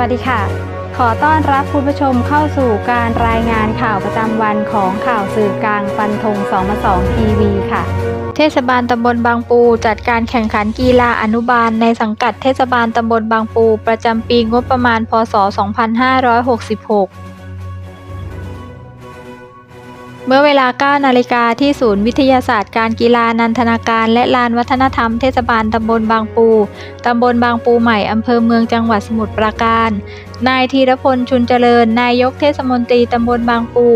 วัสดีค่ะ ขอต้อนรับคุณผู้ชมเข้าสู่การรายงานข่าวประจำวันของข่าวสื่อกลางฟันธง2มา2ทีวีค่ะ เทศบาลตำบลบางปู จัดการแข่งขันกีฬาอนุบาลในสังกัดเทศบาลตำบลบางปู ประจำปีงบประมาณ พศ 2566 เมื่อเวลา9นาฬิกาที่ศูนย์วิทยาศาสตร์การกีฬานันทนาการ และลานวัฒนธรรมเทศบาลตำบลบางปู ตำบลบางปูใหม่อำเภอเมืองจังหวัดสมุทรปราการ นายธีรพลชุนเจริญ นายกเทศมนตรีตำบลบางปู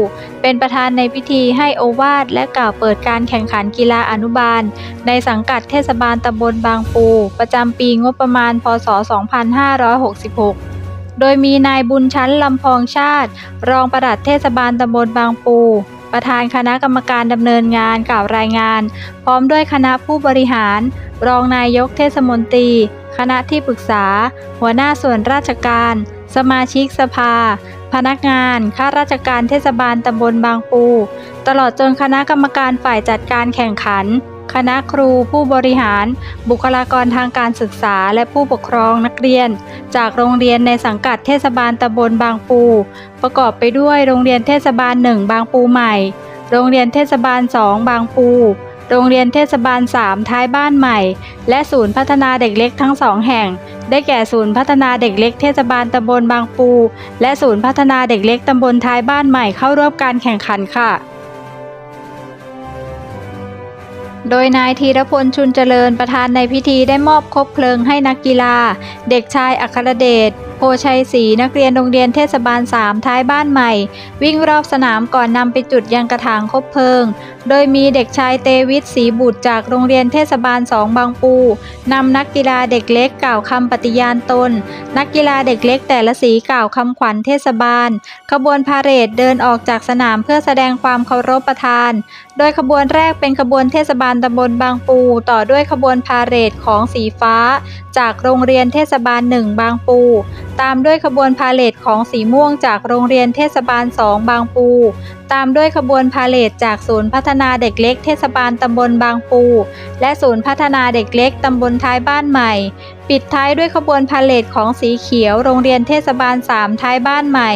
เป็นประธานในพิธีให้โอวาทและกล่าวเปิดการแข่งขันกีฬาอนุบาล ในสังกัดเทศบาลตำบลบางปู ประจำปีงบประมาณ พศ 2566โดยมีนายบุญชั้นลำพองชาติ รองปลัดเทศบาลตำบลบางปู ประธานคณะกรรมการดำเนินงานกล่าวรายงาน พร้อมด้วยคณะผู้บริหาร รองนายกเทศมนตรี คณะที่ปรึกษา หัวหน้าส่วนราชการ สมาชิกสภา พนักงาน ข้าราชการเทศบาลตำบลบางปู ตลอดจนคณะกรรมการฝ่ายจัดการแข่งขัน คณะครูผู้บริหาร บุคลากรทางการศึกษา และผู้ปกครองนักเรียน จากโรงเรียนในสังกัดเทศบาลตำบลบางปู ประกอบไปด้วยโรงเรียนเทศบาล1บางปูใหม่ โรงเรียนเทศบาล2บางปู โรงเรียนเทศบาล 3 ท้ายบ้านใหม่ และศูนย์พัฒนาเด็กเล็กทั้งสองแห่ง ได้แก่ศูนย์พัฒนาเด็กเล็กเทศบาลตำบลบางปู และศูนย์พัฒนาเด็กเล็กตำบลท้ายบ้านใหม่เข้าร่วมการแข่งขันค่ะ โดยนายธีรพลชุนเจริญประธานในพิธีได้มอบคบเพลิงให้นักกีฬา เด็กชายอัครเดชโพชัยศรีนักเรียนโรงเรียนเทศบาล 3 ท้ายบ้านใหม่ วิ่งรอบสนามก่อนนำไปจุดยังกระถางคบเพลิงโดยมีเด็กชายเตวิทศรีบุตรจากโรงเรียนเทศบาล2บางปูนำนักกีฬาเด็กเล็กกล่าวคำปฏิญาณตน นักกีฬาเด็กเล็กแต่ละสีกล่าวคำขวัญเทศบาล ขบวนพาเหรดเดินออกจากสนามเพื่อแสดงความเคารพประทาน โดยขบวนแรกเป็นขบวนเทศบาลตำบลบางปู ต่อด้วยขบวนพาเหรดของสีฟ้า จากโรงเรียนเทศบาลหนึ่งบางปู ตามด้วยขบวนพาเหรดของสีม่วงจากโรงเรียนเทศบาลสองบางปู ตามด้วยขบวนพาเหรดจากศูนย์พัฒนาเด็กเล็กเทศบาลตำบลบางปู และศูนย์พัฒนาเด็กเล็กตำบลท้ายบ้านใหม่ ปิดท้ายด้วยขบวนพาเหรดของสีเขียว โรงเรียนเทศบาล 3 ท้ายบ้านใหม่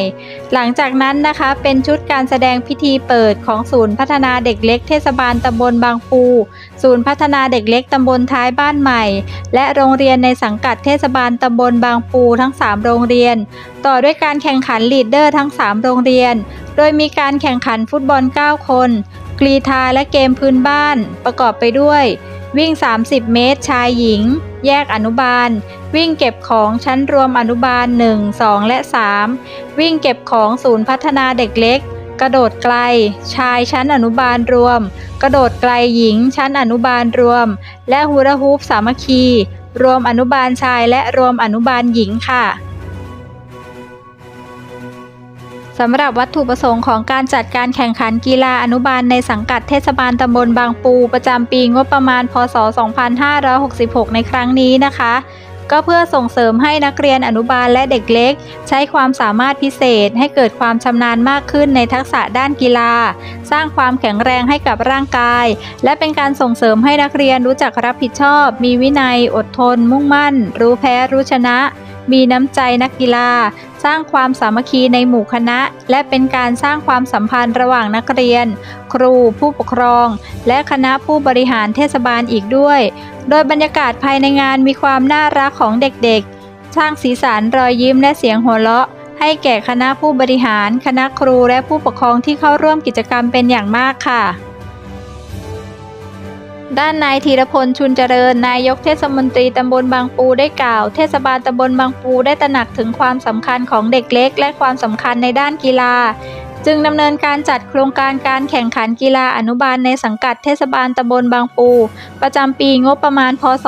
หลังจากนั้นนะคะเป็นชุดการแสดงพิธีเปิดของศูนย์พัฒนาเด็กเล็กเทศบาลตำบลบางปู ศูนย์พัฒนาเด็กเล็กตำบลท้ายบ้านใหม่ และโรงเรียนในสังกัดเทศบาลตำบลบางปูทั้ง 3 โรงเรียน ต่อด้วยการแข่งขันลีดเดอร์ทั้ง 3 โรงเรียน โดยมีการแข่งขันฟุตบอล 9 คน กรีธาและเกมพื้นบ้าน ประกอบไปด้วย วิ่ง 30 เมตรชายหญิง แยกอนุบาล วิ่งเก็บของชั้นรวมอนุบาล 1 2 และ 3 วิ่งเก็บของศูนย์พัฒนาเด็กเล็ก กระโดดไกล ชายชั้นอนุบาลรวม กระโดดไกลหญิงชั้นอนุบาลรวม และฮูราฮูปสามัคคี รวมอนุบาลชายและรวมอนุบาลหญิงค่ะ สำหรับวัตถุประสงค์ของการจัดการแข่งขันกีฬาอนุบาลในสังกัดเทศบาลตำบลบางปูประจำปีงบประมาณ พศ 2566 ในครั้งนี้นะคะ ก็เพื่อส่งเสริมให้นักเรียนอนุบาลและเด็กเล็ก ใช้ความสามารถพิเศษ ให้เกิดความชำนาญมากขึ้นในทักษะด้านกีฬา สร้างความแข็งแรงให้กับร่างกาย และเป็นการส่งเสริมให้นักเรียนรู้จักรับผิดชอบ มีวินัย อดทน มุ่งมั่น รู้แพ้รู้ชนะ มีน้ำใจนักกีฬา สร้างความสามัคคีในหมู่คณะ และเป็นการสร้างความสัมพันธ์ระหว่างนักเรียน ครูผู้ปกครอง และคณะผู้บริหารเทศบาลอีกด้วย โดยบรรยากาศภายในงานมีความน่ารักของเด็กๆ สร้างสีสันรอยยิ้มและเสียงหัวเราะ ให้แก่คณะผู้บริหาร คณะครูและผู้ปกครองที่เข้าร่วมกิจกรรมเป็นอย่างมากค่ะ ด้านนายธีรพลชุนเจริญ นายกเทศมนตรีตำบลบางปูได้กล่าว เทศบาลตำบลบางปูได้ตระหนักถึงความสำคัญของเด็กเล็ก และความสำคัญในด้านกีฬา จึงดำเนินการจัดโครงการการแข่งขันกีฬาอนุบาลในสังกัดเทศบาลตำบลบางปู ประจำปีงบประมาณ พศ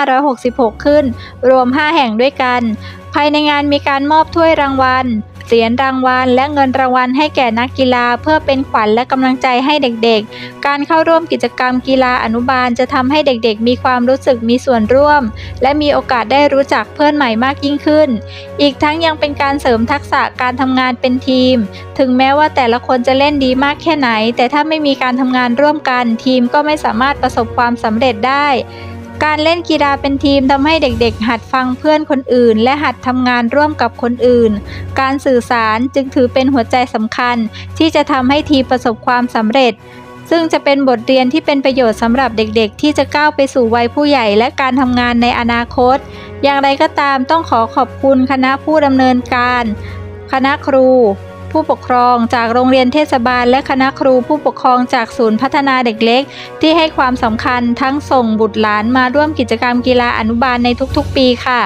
2566 ขึ้น รวม 5 แห่งด้วยกัน ภายในงานมีการมอบถ้วยรางวัล เหรียญรางวัลและเงินรางวัลให้แก่นักกีฬา เพื่อเป็นขวัญและกำลังใจให้เด็กๆ การเข้าร่วมกิจกรรมกีฬาอนุบาลจะทำให้เด็กๆ มีความรู้สึกมีส่วนร่วม และมีโอกาสได้รู้จักเพื่อนใหม่มากยิ่งขึ้น อีกทั้งยังเป็นการเสริมทักษะการทำงานเป็นทีม ถึงแม้ว่าแต่ละคนจะเล่นดีมากแค่ไหน แต่ถ้าไม่มีการทำงานร่วมกัน ทีมก็ไม่สามารถประสบความสำเร็จได้ การเล่นกีฬาเป็นทีมทำให้เด็กๆ หัดฟังเพื่อนคนอื่น และหัดทำงานร่วมกับคนอื่น การสื่อสารจึงถือเป็นหัวใจสำคัญ ที่จะทำให้ทีมประสบความสำเร็จ ซึ่งจะเป็นบทเรียนที่เป็นประโยชน์สำหรับเด็กๆ ที่จะก้าวไปสู่วัยผู้ใหญ่และการทำงานในอนาคต อย่างไรก็ตามต้องขอขอบคุณคณะผู้ดำเนินการ คณะครู ผู้ปกครอง จากโรงเรียนเทศบาล และคณะครูผู้ปกครองจากศูนย์พัฒนาเด็กเล็ก ที่ให้ความสำคัญทั้งส่งบุตรหลานมาร่วมกิจกรรมกีฬาอนุบาลในทุกๆ ปีค่ะ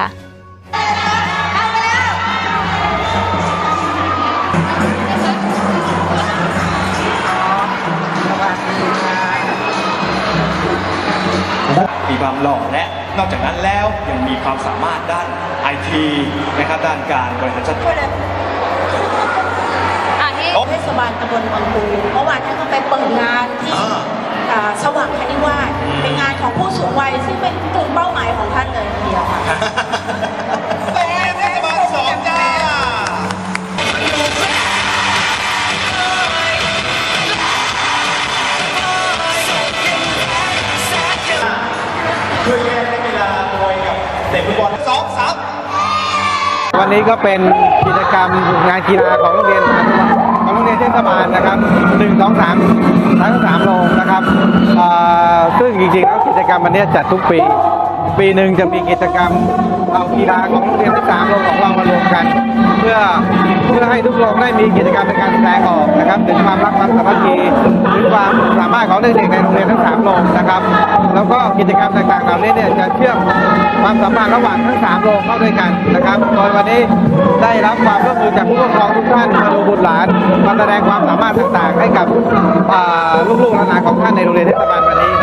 มีความหล่อและนอกจากนั้นแล้วยังมีความสามารถด้านไอทีนะครับด้านการบริหารจัดการ อ่าที่เทศบาลตำบลบางปูเมื่อวานท่านก็ไปเปิดงานที่อ่า อ่าสว่างคณิวาสอืมเป็นงานของผู้สูงวัยซึ่งเป็นกลุ่มเป้าหมายของท่านเลยทีเดียวค่ะเทศบาลสองจ้าช่วยแยกนักกีฬามวยกับเตะฟุตบอลสองสาม วันนี้ก็เป็นกิจกรรมงานกีฬาของโรงเรียนของโรง เรียนเทศบาลนะครับหนึ่งสองสามทั้งสามโรงนะครับอ่อซึ่งจริงๆแล้วกิจกรรมวันนี้จัดทุกปี ปีหนึ่งจะมีกิจกรรม เอากีฬาของโรงเรียนทั้งสามโรงของเรามารวมกัน เพื่อเพื่อให้ทุกโรงได้มีกิจกรรมในการแสดงออกนะครับ ถึงความรักความสามัคคีถึงความสามารถของเด็กๆในโรงเรียนทั้งสามโรงนะครับ แล้วก็กิจกรรมต่างๆเหล่านี้เนี่ยจะเชื่อมความสัมพันธ์ระหว่างทั้งสามโรงเข้าด้วยกันนะครับโดยวันนี้ได้รับความร่วมมือจากผู้ปกครองทุกท่านมาดูบุตรหลานมาแสดงความสามารถต่างๆ ให้กับลูกๆหลานของท่านในโรงเรียนเทศบาลวันนี้